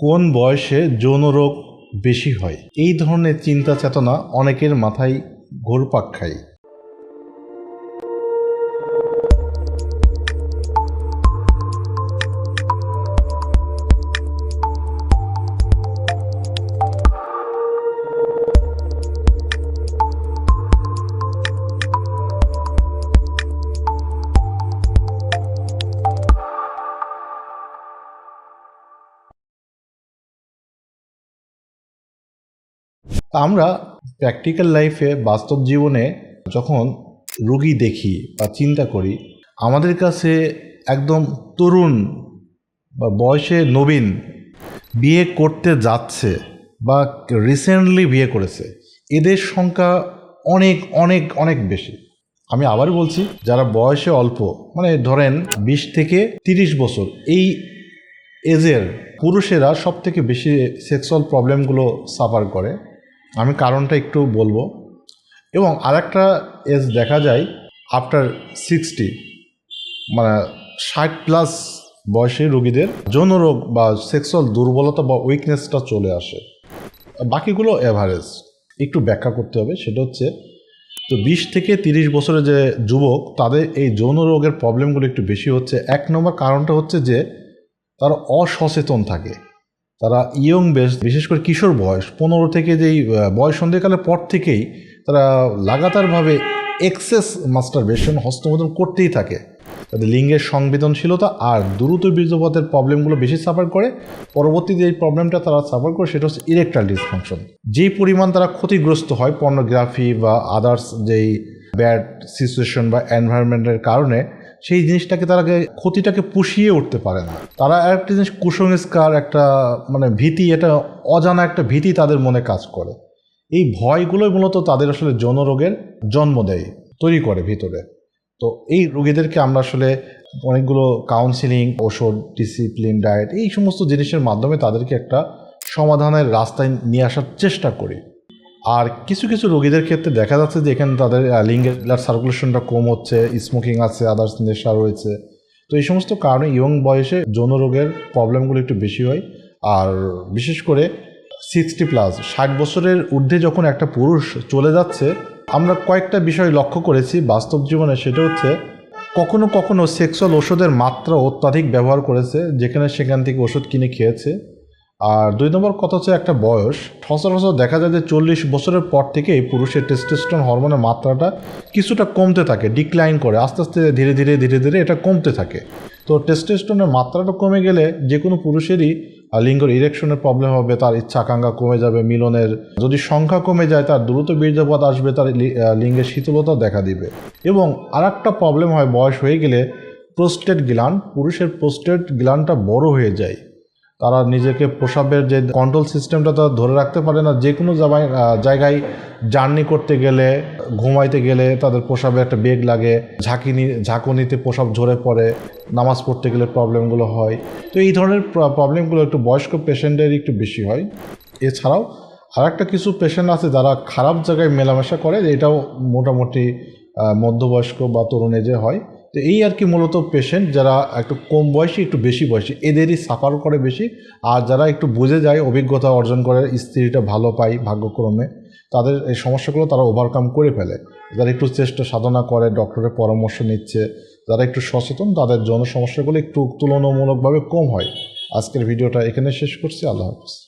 কোন বয়সে যৌন রোগ বেশি হয়? এই ধরনের চিন্তা চেতনা অনেকের মাথায় ঘোরপাক খায়। আমরা প্র্যাকটিক্যাল লাইফে বাস্তব জীবনে যখন রুগী দেখি বা চিন্তা করি, আমাদের কাছে একদম তরুণ বা বয়সে নবীন বিয়ে করতে যাচ্ছে বা রিসেন্টলি বিয়ে করেছে, এদের সংখ্যা অনেক অনেক অনেক বেশি। আমি আবার বলছি, যারা বয়সে অল্প মানে ধরেন বিশ থেকে তিরিশ বছর, এই এজের পুরুষেরা সব থেকে বেশি সেক্সুয়াল প্রবলেমগুলো সাফার করে। আমি কারণটা একটু বলব। এবং আরেকটা এজ দেখা যায় আফটার সিক্সটি মানে ষাট প্লাস বয়সী রোগীদের যৌন রোগ বা সেক্সুয়াল দুর্বলতা বা উইকনেসটা চলে আসে। বাকিগুলো এভারেজ একটু ব্যাখ্যা করতে হবে, সেটা হচ্ছে তো বিশ থেকে তিরিশ বছরের যে যুবক, তাদের এই যৌন রোগের প্রবলেমগুলো একটু বেশি হচ্ছে। এক নম্বর কারণটা হচ্ছে যে তারা অসচেতন থাকে। তারা ইয়ং বেস বিশেষ করে কিশোর বয়স, পনেরো থেকে যেই বয়স সন্ধিকালের পর থেকেই তারা লাগাতারভাবে এক্সেস মাস্টার মাস্টারবেশন হস্তমোদন করতেই থাকে। তাদের লিঙ্গের সংবেদনশীলতা আর দ্রুত বীর্যপাতের প্রবলেমগুলো বেশি সাফার করে। পরবর্তীতে এই প্রবলেমটা তারা সাফার করে, সেটা হচ্ছে ইরেকটাইল ডিসফাংশন যেই পরিমাণ তারা ক্ষতিগ্রস্ত হয় পর্নোগ্রাফি বা আদার্স যেই ব্যাড সিচুয়েশন বা এনভায়রনমেন্টের কারণে সেই জিনিসটাকে তারা ক্ষতিটাকে পুষিয়ে উঠতে পারে না। তারা একটা জিনিস, কুসংস্কার একটা মানে ভীতি, এটা অজানা একটা ভীতি তাদের মনে কাজ করে। এই ভয়গুলোই মূলত তাদের আসলে যৌন রোগের জন্ম দেয়, তৈরি করে ভিতরে। তো এই রোগীদেরকে আমরা আসলে অনেকগুলো কাউন্সিলিং ওষুধ ডিসিপ্লিন ডায়েট এই সমস্ত জিনিসের মাধ্যমে তাদেরকে একটা সমাধানের রাস্তায় নিয়ে আসার চেষ্টা করি। আর কিছু কিছু রোগীদের ক্ষেত্রে দেখা যাচ্ছে যে এখানে তাদের লিঙ্গের ব্লাড সার্কুলেশনটা কম হচ্ছে স্মোকিং আছে আদার্স নেশা রয়েছে। তো এই সমস্ত কারণে ইয়ং বয়সে যৌন রোগের প্রবলেমগুলো একটু বেশি হয়। আর বিশেষ করে সিক্সটি প্লাস ষাট বছরের ঊর্ধ্বে যখন একটা পুরুষ চলে যাচ্ছে, আমরা কয়েকটা বিষয় লক্ষ্য করেছি বাস্তব জীবনে, সেটা হচ্ছে কখনো কখনো সেক্সুয়াল ওষুধের মাত্রা অত্যাধিক ব্যবহার করেছে, যেখানে সেখান থেকে ওষুধ কিনে খেয়েছে। আর দুই নম্বর কথা হচ্ছে একটা বয়স। সচরাচর দেখা যায় যে চল্লিশ বছরের পর থেকেই পুরুষের টেস্টোস্টেরন হরমোনের মাত্রাটা কিছুটা কমতে থাকে ডিক্লাইন করে, আস্তে আস্তে ধীরে ধীরে ধীরে ধীরে এটা কমতে থাকে। তো টেস্টোস্টেরনের মাত্রাটা কমে গেলে যে কোনো পুরুষেরই লিঙ্গর ইরেকশনের প্রবলেম হবে, তার ইচ্ছাকাঙ্ক্ষা কমে যাবে, মিলনের, যদি সংখ্যা কমে যায়, তার দ্রুত বীর্যপাত আসবে, তার লিঙ্গের শীতলতা দেখা দিবে। এবং আর একটা প্রবলেম হয় বয়স হয়ে গেলে প্রোস্টেট গ্লান পুরুষের প্রোস্টেট গ্লানটা বড় হয়ে যায়। তারা নিজেকে প্রসাবের যে কন্ট্রোল সিস্টেমটা তারা ধরে রাখতে পারে না, যে কোনো জায়গায় জার্নি করতে গেলে, ঘুমাইতে গেলে তাদের প্রসাবে একটা বেগ লাগে ঝাঁকিনি ঝাঁকুনিতে প্রসাব ঝরে পড়ে, নামাজ পড়তে গেলে প্রবলেমগুলো হয়। তো এই ধরনের প্রবলেমগুলো একটু বয়স্ক পেশেন্টের একটু বেশি হয়। এছাড়াও আর একটা কিছু পেশেন্ট আছে যারা খারাপ জায়গায় মেলামেশা করে, এটাও মোটামুটি মধ্যবয়স্ক বা তরুণ এজে হয়। তো এই আর কি মূলত পেশেন্ট যারা একটু কম বয়সী, একটু বেশি বয়সী, এদেরই সাফার করে বেশি। আর যারা একটু বুঝে যায়, অভিজ্ঞতা অর্জন করে, স্ত্রীটা ভালো পায় ভাগ্যক্রমে, তাদের এই সমস্যাগুলো তারা ওভারকাম করে ফেলে। যারা একটু চেষ্টা সাধনা করে ডক্টরের পরামর্শ নিচ্ছে, যারা একটু সচেতন, তাদের যৌন সমস্যাগুলো একটু তুলনামূলকভাবে কম হয়। আজকের ভিডিওটা এখানে শেষ করছি, আল্লাহ হাফিজ।